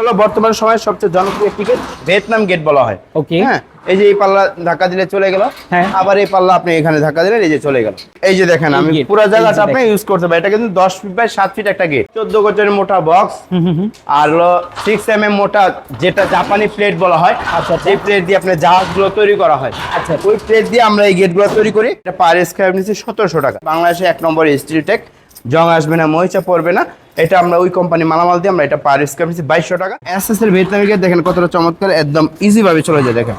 হলো বর্তমান সময়ের সবচেয়ে জনপ্রিয় একটি গেট ভিয়েতনাম গেট বলা হয়। ওকে হ্যাঁ এই যে এই পাল্লা ধাক্কা দিলে চলে গেল হ্যাঁ। আবার এই পাল্লা আপনি এখানে ধাক্কা দিলেন এই যে চলে গেল। এই যে দেখেন আমি পুরো জায়গাটা আপনি ইউজ করতে পারেন। এটা কিন্তু দশ ফিট বাই সাত ফিট একটা গেট চোদ্দ গজের মোটা বক্স আর হলো সিক্স এম এম মোটা যেটা জাপানি প্লেট বলা হয় আচ্ছা, আচ্ছা। এই প্লেট দিয়ে আপনার জাহাজগুলো তৈরি করা হয়। আচ্ছা। ওই প্লেট দিয়ে আমরা এই গেটগুলো তৈরি করি। এটা পার স্কোয়ার নিচ্ছি সতেরোশো টাকা। বাংলাদেশে এক নম্বর স্টিল টেক জং আসবে না মহিচা পড়বে না। এটা আমরা ওই কোম্পানি মালামাল দিয়ে আমরা এটা পার স্কোয়ার নিচ্ছি বাইশশো টাকা। এস এস এর ভিয়েতনামি গেট দেখেন কতটা চমৎকার একদম ইজি ভাবে চলে যায় দেখেন.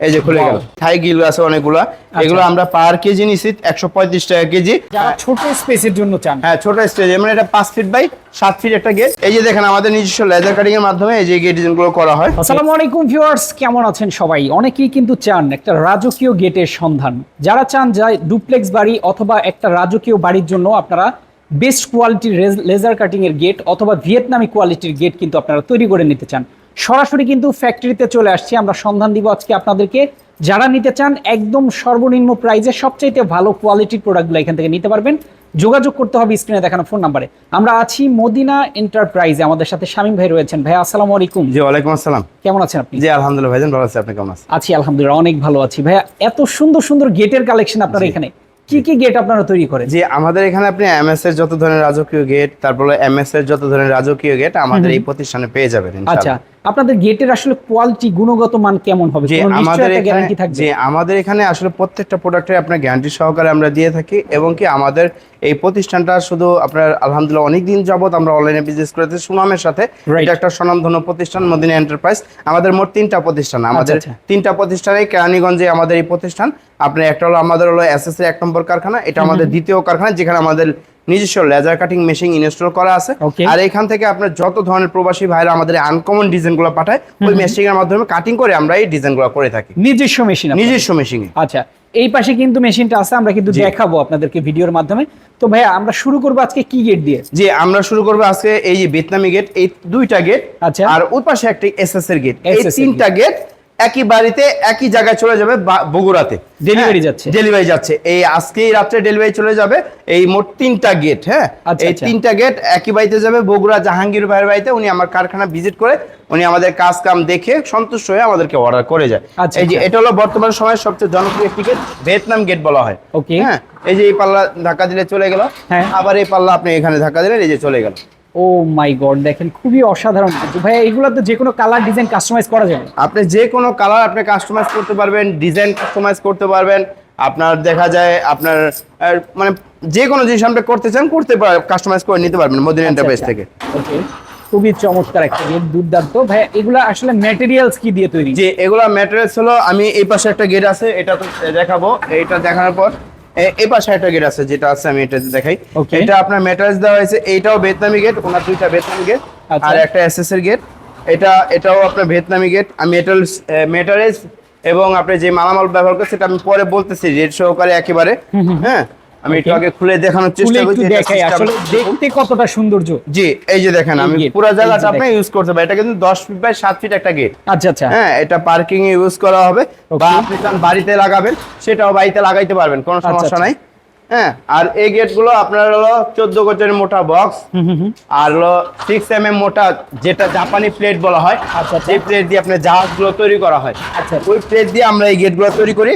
এই যে। খুলে গেল। আচ্ছা। থাই গিল আছে অনেকগুলা। এগুলো আমরা পার কেজি নিছি একশো পঁয়ত্রিশ টাকা কেজি যারা ছোট স্পেসের জন্য চান। হ্যাঁ ছোট স্টেজ মানে এটা পাঁচ ফিট বাই সাত ফিট একটা গেট এই যে দেখেন আমাদের নিজস্ব লেজার কাটিং এর মাধ্যমে এই যে গেট ডিজাইনগুলো করা হয়। আসসালামু আলাইকুম ভিউয়ার্স কেমন আছেন সবাই? অনেকেই কিন্তু চান একটা রাজকীয় গেটের সন্ধান। যারা চান যায় ডুপ্লেক্স বাড়ি অথবা একটা রাজকীয় বাড়ির জন্য আপনারা বেস্ট কোয়ালিটির লেজার কাটিং এর গেট অথবা ভিয়েতনামি কোয়ালিটির গেট কিন্তু আপনারা তৈরি করে নিতে চান। সরাসরি কিন্তু ফ্যাক্টরিতে চলে আসছি আমরা সন্ধান দিব আজকে আপনাদেরকে। যারা নিতে চান একদম সর্বনিম্ন প্রাইসে সবচাইতে ভালো কোয়ালিটির প্রোডাক্টগুলো এখান থেকে নিতে পারবেন। যোগাযোগ করতে হবে স্ক্রিনে দেখানো ফোন নাম্বারে আমরা আছি মদিনা এন্টারপ্রাইজে আমাদের সাথে শামীম ভাই রয়েছেন। ভাই আসসালামু আলাইকুম। জি ওয়ালাইকুম আসসালাম। কেমন আছেন আপনি? জি আলহামদুলিল্লাহ ভাইজান ভালো আছে আপনি কেমন আছেন? আছি আলহামদুলিল্লাহ অনেক ভালো আছি। ভাইয়া এত সুন্দর সুন্দর গেটের কালেকশন আপনারা এখানে কি কি গেট আপনারা তৈরি করেন? যে আমাদের এখানে আপনি এমএস এর যত ধরনের রাজকীয় গেট তারপরে এমএস এর যত ধরনের রাজকীয় গেট আমাদের এই প্রতিষ্ঠানে পেয়ে যাবেন আচ্ছা আপনাদের গেটের আসলে কোয়ালিটি গুণগত মান কেমন হবে? যে আমাদের এখানে গ্যারান্টি থাকবে? যে আমাদের এখানে আসলে প্রত্যেকটা প্রোডাক্টের আপনার গ্যারান্টি সহকারে আমরা দিয়ে থাকি এবং কি আমাদের এই প্রতিষ্ঠানটা শুধু আপনার আলহামদুলিল্লাহ অনেক দিন যাবত আমরা অনলাইনে বিজনেস করেছি। সুনামের সাথে এটা একটা স্বনামধন্য প্রতিষ্ঠান মদিনা এন্টারপ্রাইজ আমাদের মোট তিনটা প্রতিষ্ঠান। আমাদের আচ্ছা। তিনটা প্রতিষ্ঠানে কেরানীগঞ্জে আমাদের এই প্রতিষ্ঠান। আপনার একটা হলো আমাদের হলো এসএস এক নম্বর কারখানা এটা আমাদের দ্বিতীয় কারখানা যেখানে আমাদের নিজস্ব লেজার কাটিং মেশিন ইনস্টল করা আছে। আর এখান থেকে আপনার যত ধরনের প্রবাসী ভাইরা আমাদের আনকমন ডিজাইনগুলো পাঠায় ওই মেশিনের মাধ্যমে কাটিং করে আমরা এই ডিজাইনগুলো করে থাকি। নিজস্ব মেশিন নিজস্ব মেশিনে আচ্ছা এই পাশে কিন্তু মেশিনটা আছে আমরা কিন্তু দেখাবো আপনাদেরকে ভিডিওর মাধ্যমে। তো ভাইয়া আমরা শুরু করব আজকে কি গেট দিয়ে? যে আমরা শুরু করব আজকে এই যে ভিয়েতনামি গেট এই দুইটা গেট আচ্ছা। আর ওই পাশে একটা এসএস এর গেট এই তিনটা গেট একই বাড়িতে একই জায়গায় চলে যাবে বগুড়াতে। ডেলিভারি যাচ্ছে। ডেলিভারি যাচ্ছে। এই আজকেই রাত্রে ডেলিভারি চলে যাবে। এই মোট তিনটা গেট হ্যাঁ? আচ্ছা, এই আচ্ছা। তিনটা গেট একই বাড়িতে যাবে বগুড়া জাহাঙ্গীর ভাইয়ের বাড়িতে। উনি আমার কারখানা ভিজিট করে উনি আমাদের কাজ কাম দেখে সন্তুষ্ট হয়ে আমাদেরকে অর্ডার করে যায়। আচ্ছা, এই যে। এটা হলো বর্তমান সময়ের সবচেয়ে জনপ্রিয় একটি গেট ভিয়েতনাম গেট বলা হয়। ওকে হ্যাঁ এই যে এই পাল্লা ধাক্কা দিলে চলে গেল। হ্যাঁ। আবার এই পাল্লা আপনি এখানে ধাক্কা দিলেন এই যে চলে গেল। ও মাই গড দেখেন খুবই অসাধারণ। কিন্তু ভাইয়া এগুলো তো যে কোনো কালার ডিজাইন কাস্টমাইজ করা যাবে? আপনি যে কোনো কালার আপনি কাস্টমাইজ করতে পারবেন ডিজাইন কাস্টমাইজ করতে পারবেন। আপনার দেখা যায় আপনার মানে যে কোনো জিনিস আপনি করতে চান করতে পার কাস্টমাইজ করে নিতে পারবেন মদিনা এন্টারপ্রাইজ থেকে। ওকে খুবই চমৎকার একটা গেট দুর্দান্ত। ভাইয়া এগুলো আসলে ম্যাটেরিয়ালস কি দিয়ে তৈরি? যে এগুলা ম্যাটেরিয়ালস হলো আমি এই পাশে একটা গেট আছে এটা তো দেখাবো এইটা দেখানোর পর এই পাশে একটা গেট আছে যেটা আছে আমি এটা দেখাই। এটা আপনার মেটালস দেওয়া হয়েছে এইটাও ভিয়েতনামি গেট ওনার দুইটা ভিয়েতনামি গেট আচ্ছা। আর একটা এসএস এর গেট এটা এটাও আপনার ভিয়েতনামি গেট মেটালস মেটারিয়ালস এবং আপনি যে মালামাল ব্যবহার করছেন সেটা আমি পরে বলতেছি রেট সহকারে একেবারে হ্যাঁ? আমি একটু. আগে খুলে দেখানোর চেষ্টা করছি দেখাই আসলে দেখতে কতটা সৌন্দর্য। জি এই যে দেখেন আমি পুরো এই জায়গাটা আপনি ইউজ করতে পারেন এটা কিন্তু দশ ফিট বাই সাত ফিট একটা গেট আচ্ছা আচ্ছা। হ্যাঁ এটা পার্কিং এ ইউজ করা হবে। বা আপনি চান বাড়িতে লাগাবেন সেটাও বাড়িতে লাগাইতে পারবেন কোনো আচ্ছা, সমস্যা আচ্ছা। নাই। হ্যাঁ আর এই গেটগুলো আপনার হলো চোদ্দ গজের মোটা বক্স আর হলো এম এম মোটা যেটা জাপানি প্লেট বলা হয় আচ্ছা, আচ্ছা। সেই প্লেট দিয়ে আপনার জাহাজগুলো তৈরি করা হয়। আচ্ছা। ওই প্লেট দিয়ে আমরা এই গেটগুলো তৈরি করি।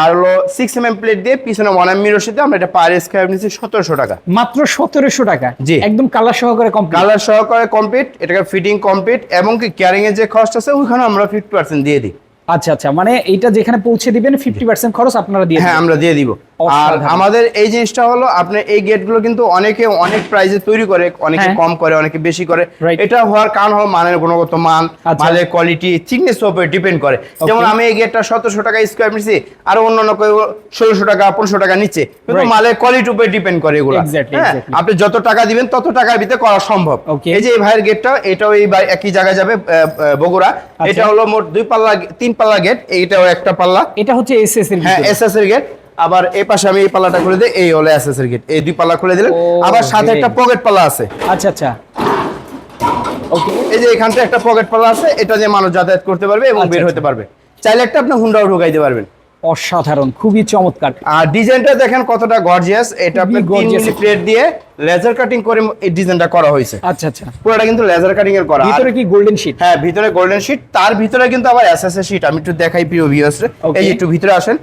আর হলো সিক্স এম এম প্লেট দিয়ে পিছনে ওয়ান এম সাথে আমরা এটা পার স্কোয়ার নিচ্ছি সতেরোশো টাকা। মাত্র সতেরোশো টাকা? জি। একদম কালার সহকারে কমপ্লিট কালার সহকারে কমপ্লিট এটাকে ফিটিং কমপ্লিট এবং কি ক্যারিং এর যে খরচ আছে ওইখানে আমরা ফিফটি পার্সেন্ট দিয়ে দিই। আচ্ছা আচ্ছা মানে এটা যেখানে পৌঁছে দিবেন ফিফটি পার্সেন্ট খরচ আপনারা দিয়ে হ্যাঁ আমরা দিয়ে দিব। আর আমাদের এই জিনিসটা হলো আপনি এই গেটগুলো কিন্তু অনেকে অনেক প্রাইসে তৈরি করে অনেকে হ্যাঁ। কম করে অনেকে বেশি করে। এটা হওয়ার কারণ হলো মানের গুণগত মান আচ্ছা। মালের কোয়ালিটি থিকনেস উপরে ডিপেন্ড করে। যেমন আমি এই গেটটা সতেরোশো টাকা স্কোয়ার নিচ্ছি আর অন্যান্য কেউ ষোলোশো টাকা পনেরোশো টাকা নিচ্ছে। কিন্তু মালের কোয়ালিটি উপরে ডিপেন্ড করে এগুলো। হ্যাঁ? আপনি যত টাকা দিবেন তত টাকার ভিতরে করা সম্ভব। এই যে এই ভাইয়ের গেটটা এটাও এই একই জায়গায় যাবে বগুড়া। আচ্ছা। এটা হলো মোট দুই পাল্লা তিন পাল্লা গেট এইটাও একটা পাল্লা। এটা হচ্ছে এস এস এর হ্যাঁ এসএস এর গেট। আবার এই পাশে আমি এই পাল্লাটা খুলে দিই এই হলো এর গেট এই দুই পাল্লা খুলে দিলেন। আবার সাথে একটা পকেট পাল্লা আছে। আচ্ছা আচ্ছা। ওকে এই যে এখানটা একটা পকেট পাল্লা আছে এটা যে মানুষ যাতায়াত করতে পারবে এবং আচ্ছা, বের আচ্ছা। হতে পারবে। চাইলে একটা আপনি হুন্ডাও ঢুকাইতে পারবেন। অসাধারণ খুবই চমৎকার। আর ডিজাইনটা দেখেন কতটা গর্জিয়াস এটা আপনি তিন প্লেট দিয়ে লেজার কাটিং করে এই ডিজাইনটা করা হয়েছে। আচ্ছা আচ্ছা। পুরোটা কিন্তু লেজার কাটিং এর করা। ভিতরে কি গোল্ডেন শিট হ্যাঁ ভিতরে গোল্ডেন শিট তার ভিতরে কিন্তু আবার এসএসএস শিট আমি একটু দেখাই প্রিয় ভিউয়ার্স. এই একটু ভিতরে আসেন।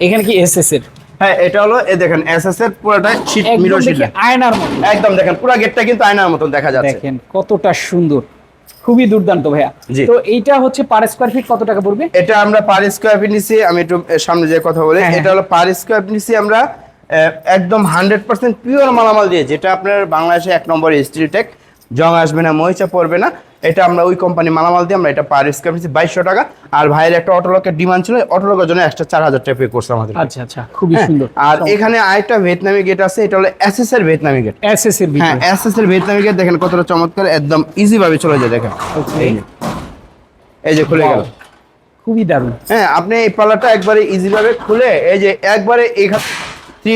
এখানে কি এসএস এর? হ্যাঁ এটা হলো এই দেখেন এসএস এর পুরোটা শিট মিরর শিট আয়নার মতো একদম দেখেন পুরো গেটটা কিন্তু আয়নার মতন দেখা যাচ্ছে। দেখেন কতটা সুন্দর। খুবই দুর্দান্ত ভাইয়া। তো এইটা হচ্ছে পার স্কোয়ার ফিট কত টাকা পড়বে? এটা আমরা পার স্কোয়ার ফিট নিছি আমি একটু সামনে যে কথা বলি হ্যাঁ, এটা হলো পার স্কোয়ার ফিট নিছি আমরা একদম হান্ড্রেড পার্সেন্ট পিওর মালামাল দিয়ে যেটা আপনার বাংলাদেশে এক নম্বর স্টিল টেক জং আসবে না মহিচা পড়বে না। এটা আমরা ওই কোম্পানি মালামাল দিয়ে আমরা এটা পার স্কোয়ার ফিট বাইশশো টাকা। আর ভাইয়ের একটা অটোলকের ডিমান্ড ছিল অটোলকের জন্য এক্সট্রা চার হাজার টাকা পে করছে আমাদের। আচ্ছা আচ্ছা খুবই হ্যাঁ, সুন্দর। আর এখানে আরেকটা ভিয়েতনামি গেট আছে এটা হলো এসএস এর ভিয়েতনামি গেট এসএস এর হ্যাঁ এসএস এর ভিয়েতনামি গেট দেখেন কতটা চমৎকার একদম ইজি ভাবে চলে যায় দেখেন। এই যে খুলে গেল। খুবই দারুণ। হ্যাঁ আপনি এই পাল্লাটা একবারে ইজি ভাবে খুলে এই যে একবারে এইখানে থ্রি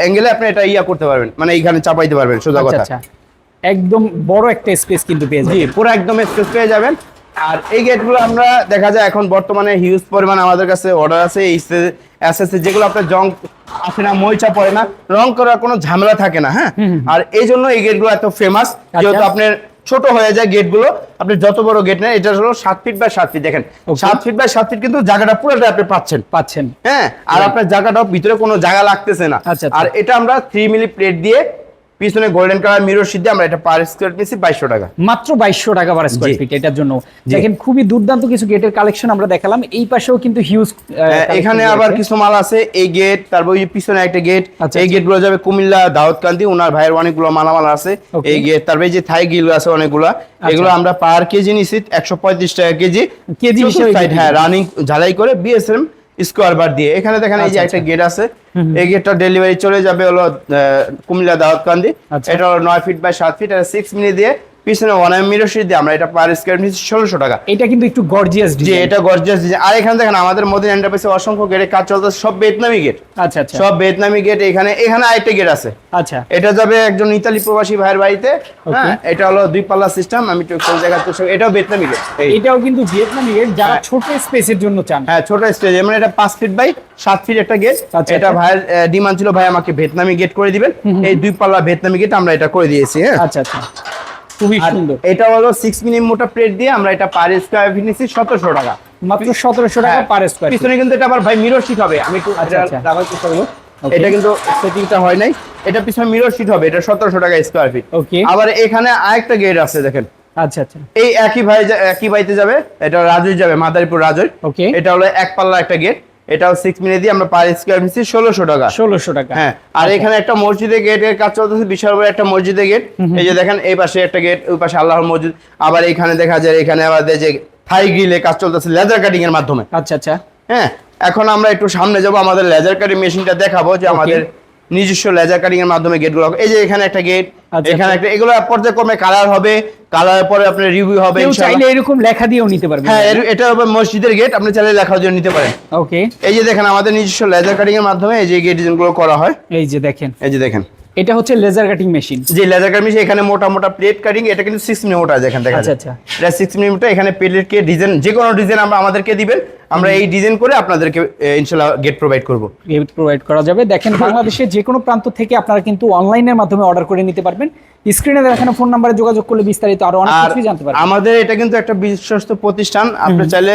অ্যাঙ্গেলে আপনি এটা ইয়া করতে পারবেন মানে এইখানে চাপাইতে পারবেন সোজা আচ্ছা কথা। আচ্ছা। একদম বড় একটা স্পেস কিন্তু পেয়ে জি পুরো একদম স্পেস পেয়ে যাবেন। আর এই গেটগুলো আমরা দেখা যায় এখন বর্তমানে হিউজ পরিমাণ আমাদের কাছে অর্ডার আছে। এই এসএসসি যেগুলো আপনার জং আসে না মইচা পড়ে না রং করার কোনো ঝামেলা থাকে না হ্যাঁ? আর এই জন্য এই গেটগুলো এত ফেমাস যেহেতু আপনার ছোট হয়ে যায় গেটগুলো আপনি যত বড় গেট নেন এটা হলো সাত ফিট বাই সাত ফিট দেখেন। সাত ফিট বাই সাত ফিট কিন্তু জায়গাটা পুরোটা আপনি পাচ্ছেন। পাচ্ছেন। হ্যাঁ আর আপনার জায়গাটাও ভিতরে কোনো জায়গা লাগতেছে না। আচ্ছা, আচ্ছা। আর এটা আমরা থ্রি মিলি প্লেট দিয়ে পিছনে গোল্ডেন কালার মিরর সিদ্ধে আমরা এটা পার স্কোয়ার নিচ্ছি বাইশশো টাকা। মাত্র বাইশশো টাকা পার স্কোয়ার। ফিট এটার জন্য। দেখেন খুবই দুর্দান্ত কিছু গেটের কালেকশন আমরা দেখালাম। এই পাশেও কিন্তু হিউজ হ্যাঁ, এখানে আবার কিছু মাল আছে। এই গেট তারপর ওই পিছনে একটা গেট আচ্ছা, এই আচ্ছা। গেটগুলো যাবে কুমিল্লা দাউদকান্দি ওনার ভাইয়ের অনেকগুলো মালামাল আছে। এই গেট তারপর এই যে থাই গিল আছে অনেকগুলো। এগুলো আমরা পার কেজি নিছি একশো পঁয়ত্রিশ টাকা কেজি। কেজি হিসেবে হ্যাঁ রানিং ঝালাই করে বিএসএম স্কোয়ার বার দিয়ে। এখানে দেখেন এই যে আচ্ছা, একটা গেট আছে। এই গেটটা ডেলিভারি চলে যাবে হলো কুমিল্লা দাওয়াতকান্দি আচ্ছা। এটা হলো নয় ফিট বাই সাত ফিট এটা সিক্স মিনিট দিয়ে পিছনে ওয়ান এম মিরর দিয়ে আমরা এটা পার স্কোয়ার নিচ্ছি ষোলোশো টাকা। এটা কিন্তু একটু গর্জিয়াস যে এটা গর্জিয়াস ডিজাইন আর এখানে দেখেন আমাদের মধ্যে এন্টারপ্রাইজে অসংখ্য গেটে কাজ চলতেছে সব ভিয়েতনামি গেট আচ্ছা আচ্ছা। সব ভিয়েতনামি গেট এখানে এখানে আরেকটা গেট আছে। আচ্ছা। এটা যাবে একজন ইতালি প্রবাসী ভাইয়ের বাড়িতে হ্যাঁ? এটা হলো দুই পাল্লা সিস্টেম আমি একটু কোন জায়গাতে এটাও ভিয়েতনামি গেট এটাও কিন্তু ভিয়েতনামি গেট যারা হ্যাঁ। ছোট স্পেসের জন্য চান। হ্যাঁ ছোট স্পেস মানে এটা পাঁচ ফিট বাই সাত ফিট একটা গেট আচ্ছা, এটা আচ্ছা। ভাইয়ের ডিমান্ড ছিল ভাই আমাকে ভিয়েতনামি গেট করে দিবেন। এই দুই পাল্লা ভিয়েতনামি গেট আমরা এটা করে দিয়েছি হ্যাঁ। আচ্ছা আচ্ছা। খুবই সুন্দর। এটা হলো সিক্স মিনিট মোটা প্লেট দিয়ে আমরা এটা পার স্কোয়ার ফিট নিচ্ছি সতেরোশো টাকা। মাত্র সতেরোশো টাকা হ্যাঁ, পার স্কোয়ার পিছনে কিন্তু এটা আবার ভাই মিরর শিট হবে। আমি একটু আচ্ছা, এটা আচ্ছা। চেষ্টা করব এটা কিন্তু সেটিংটা হয় নাই। এটা পিছনে মিরর শিট হবে। এটা সতেরোশো টাকা স্কোয়ার ফিট. আবার এখানে আরেকটা গেট আছে দেখেন। আচ্ছা আচ্ছা। এই একই ভাই একই বাড়িতে যাবে। এটা রাজুই যাবে মাদারীপুর রাজুই. এটা হলো এক পাল্লা একটা গেট এটাও সিক্স মিনিট দিয়ে আমরা পার স্কোয়ার নিচ্ছি ষোলোশো টাকা। ষোলোশো টাকা। হ্যাঁ আর এখানে একটা মসজিদে গেটের কাজ চলতেছে বিশাল বড় একটা মসজিদে গেট এই যে দেখেন এই পাশে একটা গেট ওই পাশে আল্লাহর মসজিদ। আবার এখানে দেখা যায় এখানে আবার যে থাই গ্রিলে কাজ চলতেছে লেদার কাটিং এর মাধ্যমে। আচ্ছা আচ্ছা। হ্যাঁ এখন আমরা একটু সামনে যাব আমাদের লেজার কাটিং মেশিনটা দেখাবো যে আমাদের নিজস্ব লেজার কাটিং এর মাধ্যমে গেটগুলো এই যে এখানে একটা গেট আচ্ছা, এখানে আচ্ছা। একটা এগুলো পর্যায়ক্রমে কালার হবে কালারের পরে আপনার রিভিউ হবে চাইলে এরকম লেখা দিয়েও নিতে পারবেন। হ্যাঁ এটা হবে মসজিদের গেট আপনি চাইলে লেখা দিয়ে নিতে পারেন। ওকে এই যে দেখেন আমাদের নিজস্ব লেজার কাটিং এর মাধ্যমে এই যে গেট ডিজাইনগুলো করা হয়। এই যে দেখেন। এই যে দেখেন। এটা হচ্ছে লেজার কাটিং মেশিন যে লেজার কাটিং মেশিন এখানে মোটা মোটা প্লেট কাটিং এটা কিন্তু সিক্স মিনিট দেখেন দেখা আচ্ছা, আচ্ছা। এটা সিক্স মিনিট এখানে প্লেটকে ডিজাইন যে কোনো ডিজাইন আমরা আমাদেরকে দিবেন আমরা এই ডিজাইন করে আপনাদেরকে ইনশাল্লাহ গেট প্রোভাইড করব। প্রোভাইড করা যাবে। দেখেন বাংলাদেশের যে কোনো প্রান্ত থেকে আপনারা কিন্তু অনলাইনের মাধ্যমে অর্ডার করে নিতে পারবেন। স্ক্রিনে দেখানো ফোন নাম্বারে যোগাযোগ করলে বিস্তারিত আরও অনেক কিছু জানতে পারবেন। আমাদের এটা কিন্তু একটা বিশ্বস্ত প্রতিষ্ঠান। আপনি চাইলে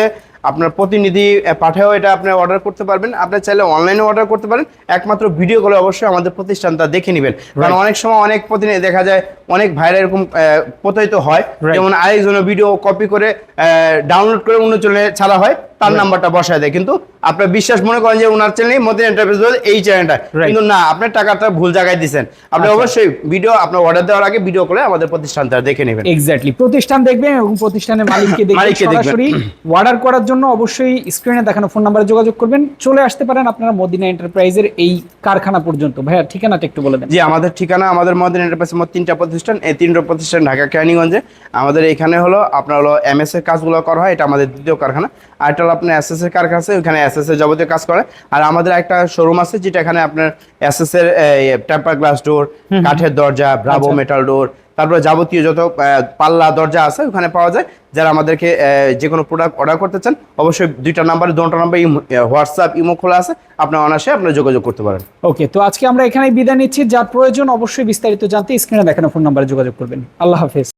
আপনার প্রতিনিধি পাঠাও এটা আপনি অর্ডার করতে পারবেন। আপনার চাইলে অনলাইনে অর্ডার করতে পারেন। একমাত্র ভিডিও কলে অবশ্যই আমাদের প্রতিষ্ঠানটা দেখে নেবেন। কারণ অনেক সময় অনেক প্রতিনিধি দেখা যায় অনেক ভাইরা এরকম প্রতারিত হয়। যেমন আরেকজনের ভিডিও কপি করে ডাউনলোড করে অন্য চলে ছাড়া হয়। তার নাম্বারটা বসায় দেয়। কিন্তু আপনার বিশ্বাস মনে করেন যে ওনার চ্যানেল মদিনা এন্টারপ্রাইজ এই চ্যানেলটা কিন্তু না আপনার টাকাটা ভুল জায়গায় দিচ্ছেন আপনি আচ্ছা। অবশ্যই ভিডিও আপনার অর্ডার দেওয়ার আগে ভিডিও করে আমাদের প্রতিষ্ঠানটা দেখে নেবেন। এক্স্যাক্টলি প্রতিষ্ঠান দেখবেন এবং প্রতিষ্ঠানের মালিককে দেখবেন সরাসরি। অর্ডার করার জন্য অবশ্যই স্ক্রিনে দেখানো ফোন নাম্বারে যোগাযোগ করবেন। চলে আসতে পারেন আপনারা মদিনা এন্টারপ্রাইজের এই কারখানা পর্যন্ত। ভাইয়া ঠিকানাটা একটু বলে দেন। জি আমাদের ঠিকানা আমাদের মদিনা এন্টারপ্রাইজ মোট তিনটা প্রতিষ্ঠান। এই তিনটা প্রতিষ্ঠান ঢাকা কেরানীগঞ্জে। আমাদের এখানে হলো আপনার হলো এমএস এর কাজগুলো করা হয়। এটা আমাদের দ্বিতীয় কারখানা। আর এটা আপনার এস এস এর কারখানা আছে ওখানে এস এস এর যাবতীয় কাজ করে আর আমাদের একটা শোরুম আছে যেটা এখানে আপনার এস এস এর টেম্পার গ্লাস ডোর কাঠের দরজা ব্রাভো। মেটাল ডোর তারপরে যাবতীয় যত পাল্লা দরজা আছে ওখানে পাওয়া যায়। যারা আমাদেরকে যে কোনো প্রোডাক্ট অর্ডার করতে চান অবশ্যই দুইটা নাম্বারে দুটো নাম্বার হোয়াটসঅ্যাপ ইমো খোলা আছে। আপনার অনায়াসে আপনারা যোগাযোগ করতে পারেন। ওকে তো আজকে আমরা এখানেই বিদায় নিচ্ছি। যার প্রয়োজন অবশ্যই বিস্তারিত জানতে স্ক্রিনে দেখানো ফোন নাম্বারে যোগাযোগ করবেন। আল্লাহ হাফেজ।